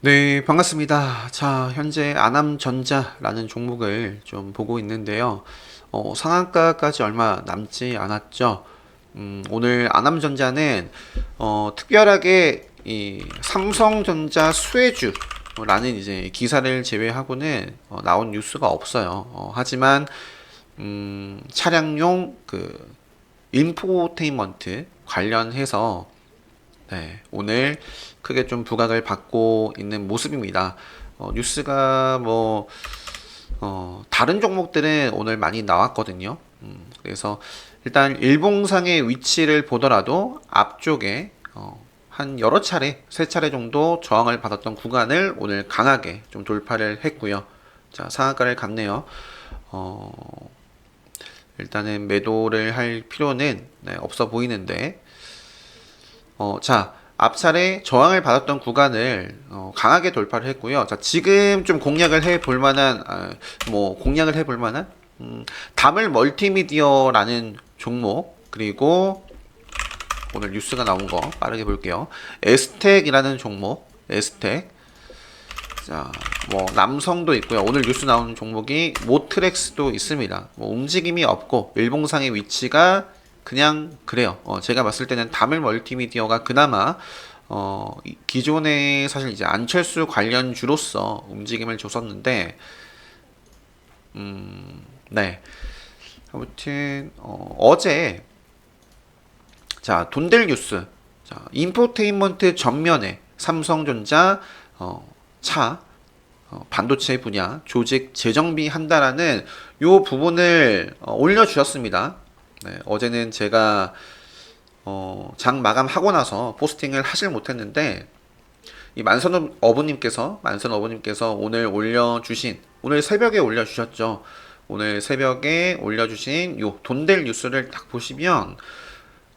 네, 반갑습니다. 자, 현재 아남전자라는 종목을 좀 보고 있는데요. 어, 상한가까지 얼마 남지 않았죠. 음, 오늘 아남전자는 어, 특별하게 이 삼성전자 수혜주 라는 이제 기사를 제외하고는 어, 나온 뉴스가 없어요. 어, 하지만 음, 차량용 그 인포테인먼트 관련해서 네, 오늘 크게 좀 부각을 받고 있는 모습입니다. 어, 뉴스가 뭐, 어, 다른 종목들은 오늘 많이 나왔거든요. 음, 그래서 일단 일봉상의 위치를 보더라도 앞쪽에 어, 한 여러 차례, 세 차례 정도 저항을 받았던 구간을 오늘 강하게 좀 돌파를 했고요. 자, 상한가를 갔네요. 어, 일단은 매도를 할 필요는 네, 없어 보이는데 어, 자, 앞차례 저항을 받았던 구간을 어, 강하게 돌파를 했고요. 자, 지금 좀 공략을 해볼 만한, 아, 뭐, 공략을 해볼 만한, 음, 다물 멀티미디어라는 종목, 그리고 오늘 뉴스가 나온 거 빠르게 볼게요. 에스텍이라는 종목, 에스텍. 자, 뭐, 남성도 있고요. 오늘 뉴스 나오는 종목이 모트렉스도 있습니다. 뭐, 움직임이 없고, 일봉상의 위치가 그냥 그래요. 어, 제가 봤을 때는 다물 멀티미디어가 그나마 어, 이- 기존에 사실 이제 안철수 관련 주로서 움직임을 줬었는데, 음, 네. 아무튼 어, 어제 자 돈델 뉴스, 자 인포테인먼트 전면에 삼성전자 어, 차 어, 반도체 분야 조직 재정비 한다라는 요 부분을 어, 올려주셨습니다. 네, 어제는 제가 어, 장 마감하고 나서 포스팅을 하질 못했는데 이 만선 어부님께서 만선 어부님께서 오늘 올려주신 오늘 새벽에 올려주셨죠. 오늘 새벽에 올려주신 요 돈델 뉴스를 딱 보시면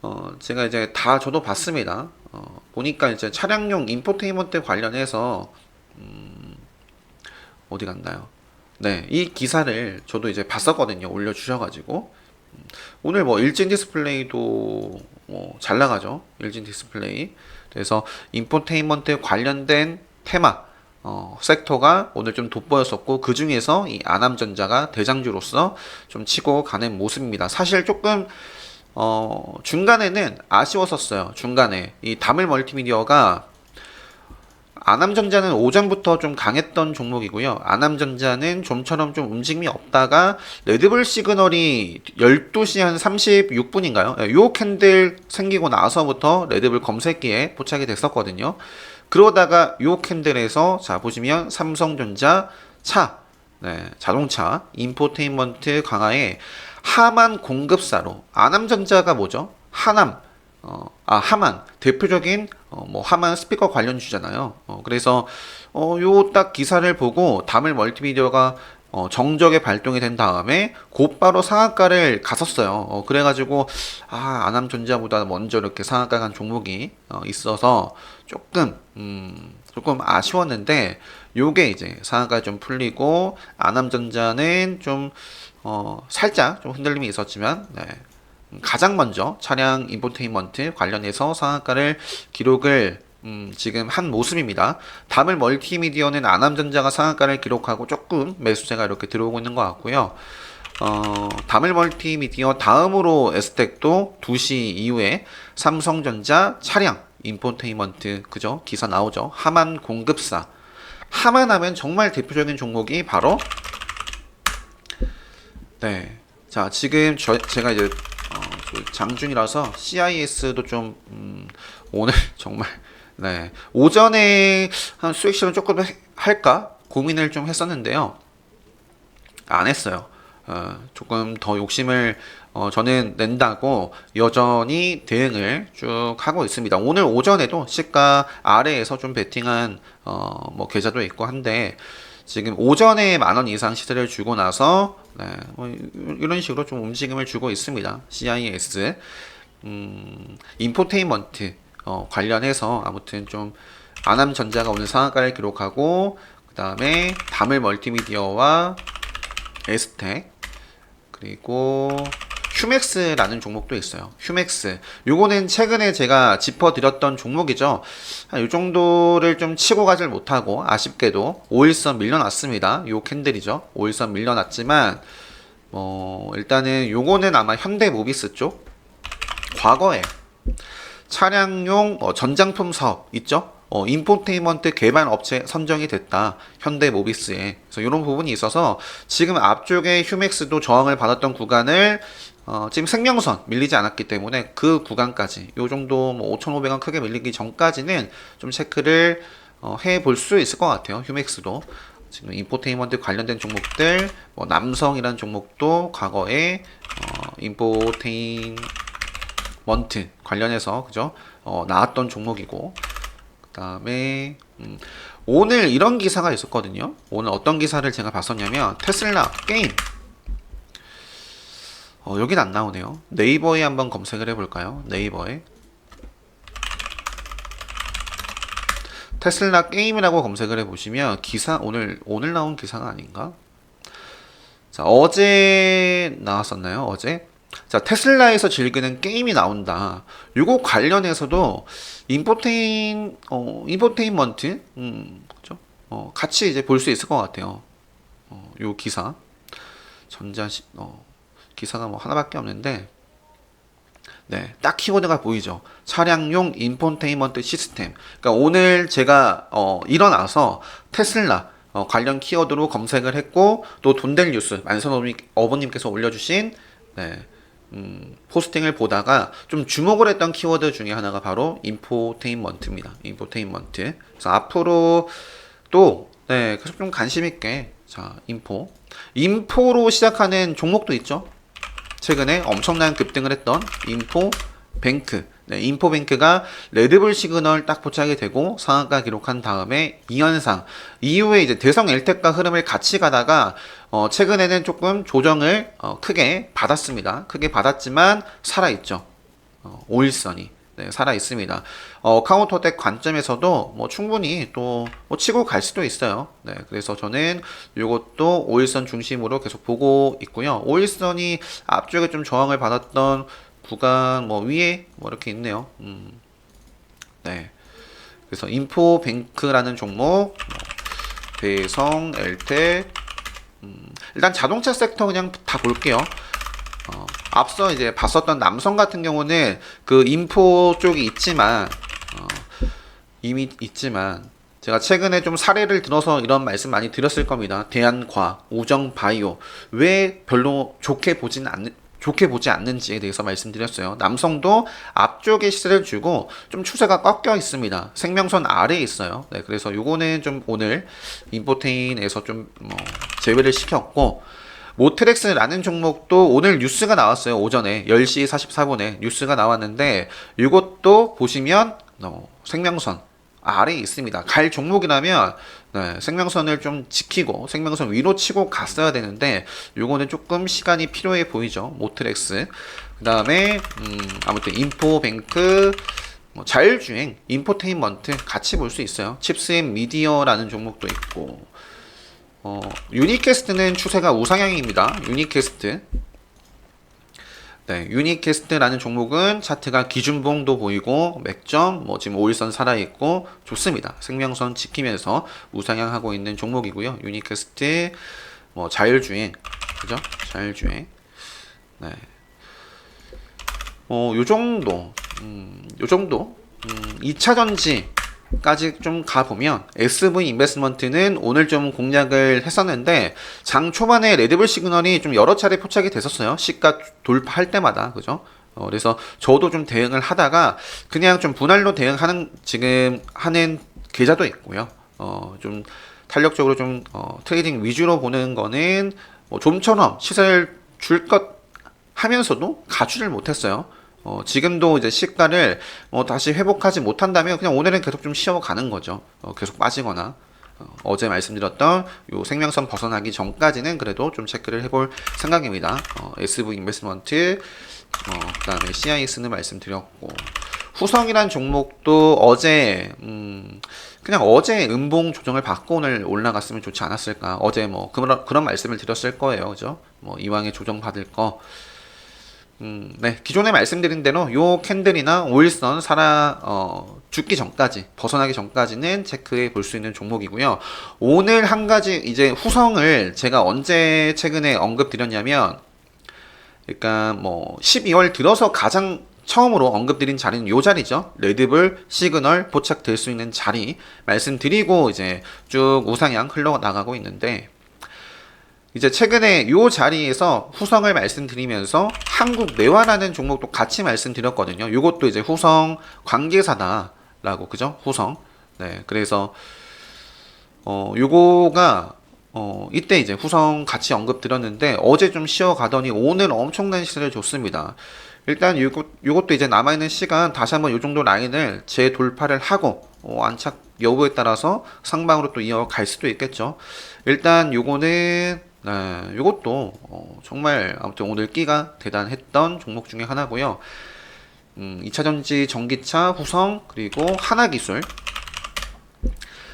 어, 제가 이제 다 저도 봤습니다. 어, 보니까 이제 차량용 인포테인먼트 관련해서 음, 어디 갔나요? 네, 이 기사를 저도 이제 봤었거든요. 올려주셔가지고 오늘 뭐 일진 디스플레이도 뭐 잘 나가죠. 일진 디스플레이. 그래서 인포테인먼트 관련된 테마 어, 섹터가 오늘 좀 돋보였었고 그 중에서 이 아남전자가 대장주로서 좀 치고 가는 모습입니다. 사실 조금 어, 중간에는 아쉬웠었어요. 중간에 이 다물 멀티미디어가 아남전자는 오전부터 좀 강했던 종목이고요. 아남전자는 좀처럼 좀 움직임이 없다가 레드불 시그널이 12시 한 36분인가요? 요 캔들 생기고 나서부터 레드불 검색기에 포착이 됐었거든요. 그러다가 요 캔들에서 자 보시면 삼성전자 차 네, 자동차 인포테인먼트 강화에 하만 공급사로 아남전자가 뭐죠? 하남 어, 아, 하만 대표적인 어, 뭐 하만 스피커 관련주잖아요. 어, 그래서 어, 요 딱 기사를 보고 다물 멀티미디어가 어, 정적에 발동이 된 다음에 곧바로 상한가를 갔었어요. 어, 그래가지고 아 아남전자보다 먼저 이렇게 상한가 간 종목이 어, 있어서 조금 음, 조금 아쉬웠는데 요게 이제 상한가 좀 풀리고 아남전자는 좀 어, 살짝 좀 흔들림이 있었지만 네, 가장 먼저 차량 인포테인먼트 관련해서 상한가를 기록을 음, 지금 한 모습입니다. 다물 멀티미디어는 아남전자가 상한가를 기록하고 조금 매수세가 이렇게 들어오고 있는 것 같고요. 어, 다물 멀티미디어 다음으로 에스텍도 2시 이후에 삼성전자 차량 인포테인먼트 그죠? 기사 나오죠. 하만 공급사. 하만 하면 정말 대표적인 종목이 바로 네. 자, 지금 저, 제가 이제 어, 그 장중이라서 CIS도 좀 음, 오늘 정말 네 오전에 한 수익 실험 조금 해- 할까 고민을 좀 했었는데요. 안 했어요. 어, 조금 더 욕심을 어, 저는 낸다고 여전히 대응을 쭉 하고 있습니다. 오늘 오전에도 시가 아래에서 좀 베팅한 어, 뭐 계좌도 있고 한데 지금 오전에 만 원 이상 시세를 주고 나서 네, 뭐 이- 이런 식으로 좀 움직임을 주고 있습니다. CIS 음, 인포테인먼트 어, 관련해서 아무튼 좀 아남전자가 오늘 상한가를 기록하고 그 다음에 다물 멀티미디어와 에스텍 그리고 휴맥스라는 종목도 있어요. 휴맥스. 요거는 최근에 제가 짚어드렸던 종목이죠. 한요 정도를 좀 치고 가질 못하고 아쉽게도 5일선 밀려났습니다. 요 캔들이죠. 5일선 밀려났지만 뭐 일단은 요거는 아마 현대모비스 쪽 과거에 차량용 어, 전장품 사업 있죠? 어, 인포테인먼트 개발 업체 선정이 됐다. 현대 모비스에. 그래서 이런 부분이 있어서 지금 앞쪽에 휴맥스도 저항을 받았던 구간을 어, 지금 생명선 밀리지 않았기 때문에 그 구간까지 요 정도 뭐 5,500원 크게 밀리기 전까지는 좀 체크를 어, 해볼 수 있을 것 같아요. 휴맥스도. 지금 인포테인먼트 관련된 종목들, 뭐 남성이라는 종목도 과거에 어, 인포테인먼트 관련해서 그죠? 어, 나왔던 종목이고 그 다음에 음, 오늘 이런 기사가 있었거든요. 오늘 어떤 기사를 제가 봤었냐면 테슬라 게임 어, 여긴 안 나오네요. 네이버에 한번 검색을 해볼까요? 네이버에 테슬라 게임이라고 검색을 해보시면 기사 오늘 오늘 나온 기사가 아닌가? 자 어제 나왔었나요? 어제 자 테슬라에서 즐기는 게임이 나온다. 요거 관련해서도 인포테인 어 인포테인먼트 음 그죠? 어 같이 이제 볼 수 있을 것 같아요. 어, 요 기사 전자 시, 어 기사가 뭐 하나밖에 없는데 네, 딱 키워드가 보이죠. 차량용 인포테인먼트 시스템. 그러니까 오늘 제가 어, 일어나서 테슬라 어, 관련 키워드로 검색을 했고 또 돈 될 뉴스 만선 어머님께서 올려주신 네, 음, 포스팅을 보다가 좀 주목을 했던 키워드 중에 하나가 바로 인포테인먼트입니다. 인포테인먼트. 그래서 앞으로 또 네, 계속 좀 관심 있게 자 인포 인포로 시작하는 종목도 있죠. 최근에 엄청난 급등을 했던 인포뱅크. 네, 인포뱅크가 레드불 시그널 딱 포착이 되고 상한가 기록한 다음에 이현상 이후에 이제 대성 엘텍과 흐름을 같이 가다가 어, 최근에는 조금 조정을 어, 크게 받았습니다. 크게 받았지만 살아있죠. 어, 5일선이. 네, 살아 있습니다. 어, 카운터덱 관점에서도 뭐 충분히 또 뭐 치고 갈 수도 있어요. 네, 그래서 저는 이것도 5일선 중심으로 계속 보고 있고요. 5일선이 앞쪽에 좀 저항을 받았던 구간 뭐 위에 뭐 이렇게 있네요. 음, 네. 그래서 인포뱅크라는 종목, 뭐 대성, 엘텍, 음, 일단 자동차 섹터 그냥 다 볼게요. 어, 앞서 이제 봤었던 남성 같은 경우는 그 인포 쪽이 있지만 어, 이미 있지만 제가 최근에 좀 사례를 들어서 이런 말씀 많이 드렸을 겁니다. 대한과 우정 바이오 왜 별로 좋게 보진 않는 좋게 보지 않는지에 대해서 말씀드렸어요. 남성도 앞쪽에 시세를 주고 좀 추세가 꺾여 있습니다. 생명선 아래에 있어요. 네, 그래서 요거는 좀 오늘 인포테인에서 좀 뭐 제외를 시켰고 모트렉스라는 종목도 오늘 뉴스가 나왔어요. 오전에 10시 44분에 뉴스가 나왔는데 이것도 보시면 어, 생명선 아래에 있습니다. 갈 종목이라면 네, 생명선을 좀 지키고 생명선 위로 치고 갔어야 되는데 요거는 조금 시간이 필요해 보이죠. 모트렉스. 그 다음에 음, 아무튼 인포뱅크 뭐 자율주행, 인포테인먼트 같이 볼 수 있어요. 칩스앤 미디어라는 종목도 있고 어, 유니캐스트는 추세가 우상향입니다. 유니캐스트. 네, 유니캐스트라는 종목은 차트가 기준봉도 보이고 맥점 뭐 지금 5일선 살아 있고 좋습니다. 생명선 지키면서 우상향하고 있는 종목이고요. 유니캐스트 뭐 자율주행 그죠? 자율주행. 네. 어, 요 정도. 음, 요 정도. 음, 2차 전지 까지 좀 가보면 SV 인베스먼트는 오늘 좀 공략을 했었는데 장 초반에 레드불 시그널이 좀 여러 차례 포착이 됐었어요. 시가 돌파할 때마다 그죠? 어, 그래서 저도 좀 대응을 하다가 그냥 좀 분할로 대응하는 지금 하는 계좌도 있고요. 어, 좀 탄력적으로 좀 어, 트레이딩 위주로 보는 거는 뭐 좀처럼 시세를 줄 것 하면서도 가주를 못했어요. 어, 지금도 이제 시가를 어, 다시 회복하지 못한다면 그냥 오늘은 계속 좀 쉬어가는 거죠. 어, 계속 빠지거나 어, 제 말씀드렸던 요 생명선 벗어나기 전까지는 그래도 좀 체크를 해볼 생각입니다. 어, SV 인베스먼트 어, 그다음에 CIS는 말씀드렸고 후성이란 종목도 어제 음, 그냥 어제 음봉 조정을 받고 오늘 올라갔으면 좋지 않았을까. 어제 뭐 그런 그런 말씀을 드렸을 거예요, 그죠? 뭐 이왕에 조정 받을 거 음, 네, 기존에 말씀드린 대로 요 캔들이나 오일선 살아 어, 죽기 전까지 벗어나기 전까지는 체크해 볼 수 있는 종목이고요. 오늘 한 가지 이제 후성을 제가 언제 최근에 언급드렸냐면 그러니까 뭐 12월 들어서 가장 처음으로 언급드린 자리는 요 자리죠. 레드불 시그널 포착될 수 있는 자리 말씀드리고 이제 쭉 우상향 흘러나가고 있는데 이제 최근에 요 자리에서 후성을 말씀드리면서 한국 내화라는 종목도 같이 말씀드렸거든요. 요것도 이제 후성 관계사다라고 그죠? 후성. 네. 그래서 어 요거가 어 이때 이제 후성 같이 언급 드렸는데 어제 좀 쉬어 가더니 오늘 엄청난 시세를 줬습니다. 일단 요것 요것도 이제 남아 있는 시간 다시 한번 요 정도 라인을 재돌파를 하고 어, 안착 여부에 따라서 상방으로 또 이어갈 수도 있겠죠. 일단 요거는 네, 이것도 어, 정말 아무튼 오늘 끼가 대단했던 종목 중에 하나고요. 음, 2차전지 전기차 후성 그리고 하나기술.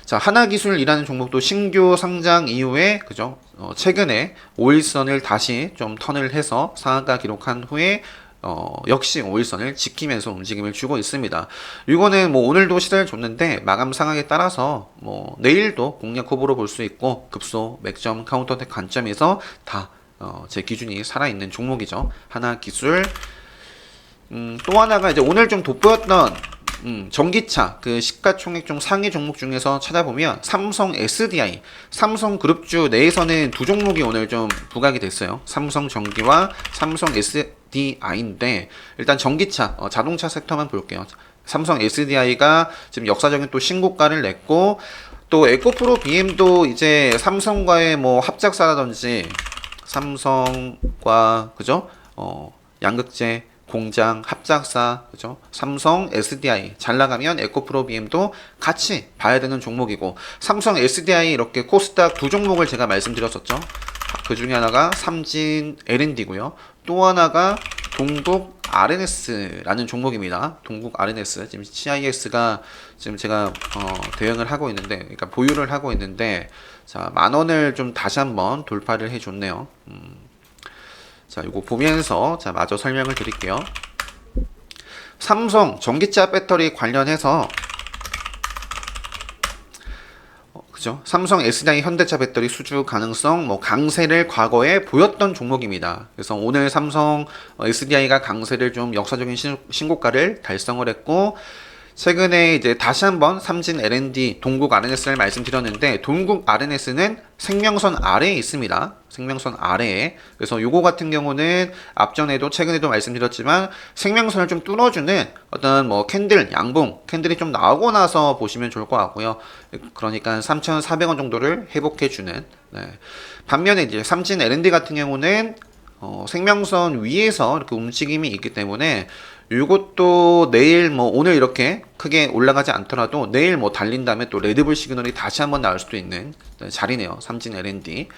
자, 하나기술이라는 종목도 신규 상장 이후에 그죠? 어, 최근에 5일선을 다시 좀 턴을 해서 상한가 기록한 후에 어, 역시 5일선을 지키면서 움직임을 주고 있습니다. 이거는 뭐 오늘도 시세를 줬는데 마감 상황에 따라서 뭐 내일도 공략 후보로 볼 수 있고 급소, 맥점, 카운터텍 관점에서 다 어, 제 기준이 살아있는 종목이죠. 하나 기술. 음, 또 하나가 이제 오늘 좀 돋보였던 음, 전기차 그 시가총액 중 상위 종목 중에서 찾아보면 삼성 SDI, 삼성 그룹주 내에서는 두 종목이 오늘 좀 부각이 됐어요. 삼성 전기와 삼성 SDI인데 일단 전기차, 어, 자동차 섹터만 볼게요. 삼성 SDI가 지금 역사적인 또 신고가를 냈고 또 에코프로 BM도 이제 삼성과의 뭐 합작사라든지 삼성과 그죠? 어, 양극재 공장, 합작사, 그죠? 삼성, SDI 잘 나가면 에코프로 BM도 같이 봐야 되는 종목이고 삼성, SDI 이렇게 코스닥 두 종목을 제가 말씀드렸었죠. 그 중에 하나가 삼진 L&D고요. 또 하나가 동국 RNS라는 종목입니다. 동국 RNS 지금 CIS가 지금 제가 어, 대응을 하고 있는데, 그러니까 보유를 하고 있는데, 자만 원을 좀 다시 한번 돌파를 해줬네요. 음. 자, 이거 보면서 자 마저 설명을 드릴게요. 삼성 전기차 배터리 관련해서 어, 그죠? 삼성 SDI 현대차 배터리 수주 가능성 뭐 강세를 과거에 보였던 종목입니다. 그래서 오늘 삼성 어, SDI가 강세를 좀 역사적인 신, 신고가를 달성을 했고 최근에 이제 다시 한번 삼진 L&D 동국 RNS를 말씀드렸는데 동국 RNS는 생명선 아래에 있습니다. 생명선 아래에. 그래서 요거 같은 경우는 앞전에도 최근에도 말씀드렸지만 생명선을 좀 뚫어주는 어떤 뭐 캔들 양봉 캔들이 좀 나오고 나서 보시면 좋을 것 같고요. 그러니까 3,400원 정도를 회복해 주는. 네. 반면에 이제 삼진 L&D 같은 경우는 어, 생명선 위에서 이렇게 움직임이 있기 때문에 이것도 내일 뭐 오늘 이렇게 크게 올라가지 않더라도 내일 뭐 달린 다음에 또 레드불 시그널이 다시 한번 나올 수도 있는 자리네요. 삼진 L&D.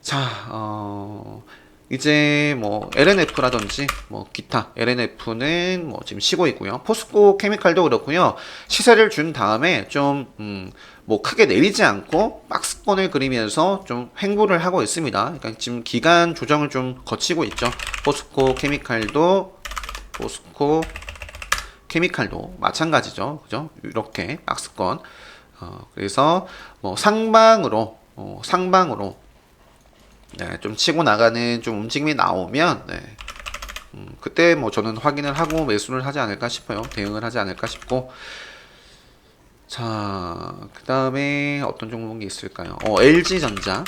자, 어, 이제 뭐 LNF라든지 뭐 기타 LNF는 뭐 지금 쉬고 있고요. 포스코 케미칼도 그렇고요. 시세를 준 다음에 좀 음, 뭐 크게 내리지 않고 박스권을 그리면서 좀 횡보를 하고 있습니다. 그러니까 지금 기간 조정을 좀 거치고 있죠. 포스코 케미칼도 포스코 케미칼도 마찬가지죠. 그죠? 이렇게 박스권. 어, 그래서 뭐 상방으로 어, 상방으로 네, 좀 치고 나가는 좀 움직임이 나오면 네, 음, 그때 뭐 저는 확인을 하고 매수를 하지 않을까 싶어요. 대응을 하지 않을까 싶고 자, 그 다음에 어떤 종목이 있을까요? 어, LG전자.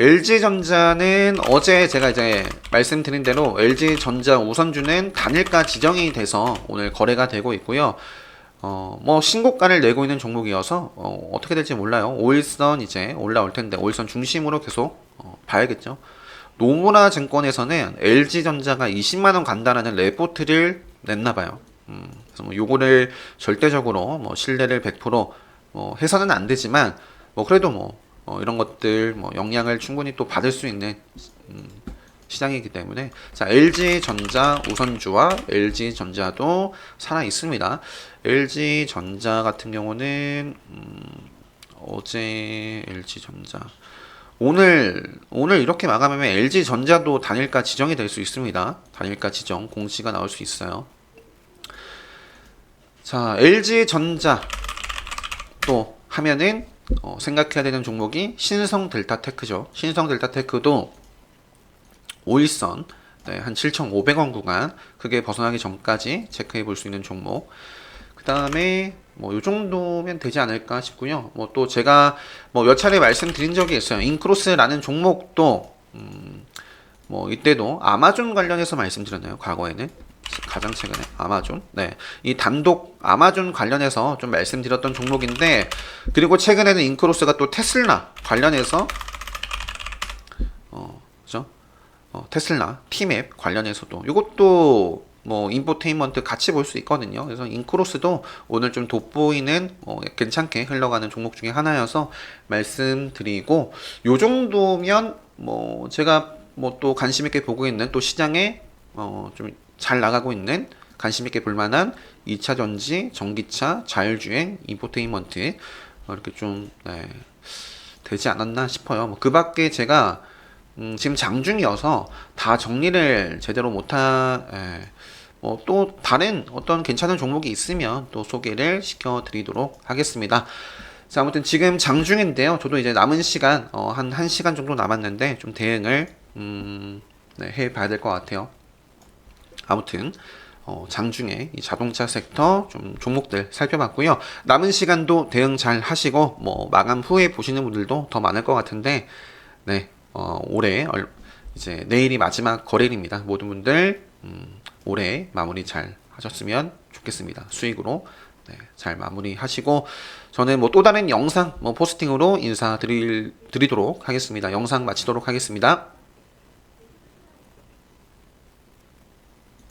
LG전자는 어제 제가 이제 말씀드린 대로 LG전자 우선주는 단일가 지정이 돼서 오늘 거래가 되고 있고요. 어, 뭐 신고가를 내고 있는 종목이어서 어, 어떻게 될지 몰라요. 5일선 이제 올라올 텐데 5일선 중심으로 계속 어, 봐야겠죠. 노무라 증권에서는 LG전자가 20만 원 간다라는 레포트를 냈나 봐요. 음, 그래서 뭐 요거를 절대적으로 뭐 신뢰를 100%뭐 해서는 안 되지만 뭐 그래도 뭐 어, 이런 것들 뭐 영향을 충분히 또 받을 수 있는 음, 시장이기 때문에 자 LG 전자 우선주와 LG 전자도 살아 있습니다. LG 전자 같은 경우는 음, 어제 LG 전자 오늘 오늘 이렇게 마감하면 LG 전자도 단일가 지정이 될 수 있습니다. 단일가 지정 공시가 나올 수 있어요. 자, LG 전자 또 하면은 어, 생각해야 되는 종목이 신성 델타테크죠. 신성 델타테크도 5일선 네, 한 7,500원 구간 크게 벗어나기 전까지 체크해 볼 수 있는 종목. 그 다음에 뭐 요 정도면 되지 않을까 싶고요. 뭐 또 제가 뭐 몇 차례 말씀드린 적이 있어요. 인크로스라는 종목도 음, 뭐 이때도 아마존 관련해서 말씀드렸나요? 과거에는 가장 최근에 아마존. 네. 이 단독 아마존 관련해서 좀 말씀드렸던 종목인데 그리고 최근에는 인크로스가 또 테슬라 관련해서 어, 그죠? 어, 테슬라 티맵 관련해서도 이것도 뭐 인포테인먼트 같이 볼 수 있거든요. 그래서 인크로스도 오늘 좀 돋보이는 어, 괜찮게 흘러가는 종목 중에 하나여서 말씀드리고 요 정도면 뭐 제가 뭐 또 관심 있게 보고 있는 또 시장에 어, 좀 잘 나가고 있는 관심 있게 볼 만한 2차 전지, 전기차, 자율주행, 인포테인먼트 어, 이렇게 좀 네, 되지 않았나 싶어요. 뭐 그 밖에 제가 음, 지금 장중이어서 다 정리를 제대로 못한 예, 뭐또 다른 어떤 괜찮은 종목이 있으면 또 소개를 시켜드리도록 하겠습니다. 자, 아무튼 지금 장중인데요. 저도 이제 남은 시간 어, 한 1시간 정도 남았는데 좀 대응을 음, 네, 해 봐야 될 것 같아요. 아무튼 어, 장중에 이 자동차 섹터 좀 종목들 살펴봤고요. 남은 시간도 대응 잘 하시고 뭐 마감 후에 보시는 분들도 더 많을 것 같은데 네 어, 올해 얼- 이제 내일이 마지막 거래일입니다. 모든 분들 음, 올해 마무리 잘 하셨으면 좋겠습니다. 수익으로 네, 잘 마무리하시고 저는 뭐 또 다른 영상 뭐 포스팅으로 인사드릴 드리도록 하겠습니다. 영상 마치도록 하겠습니다.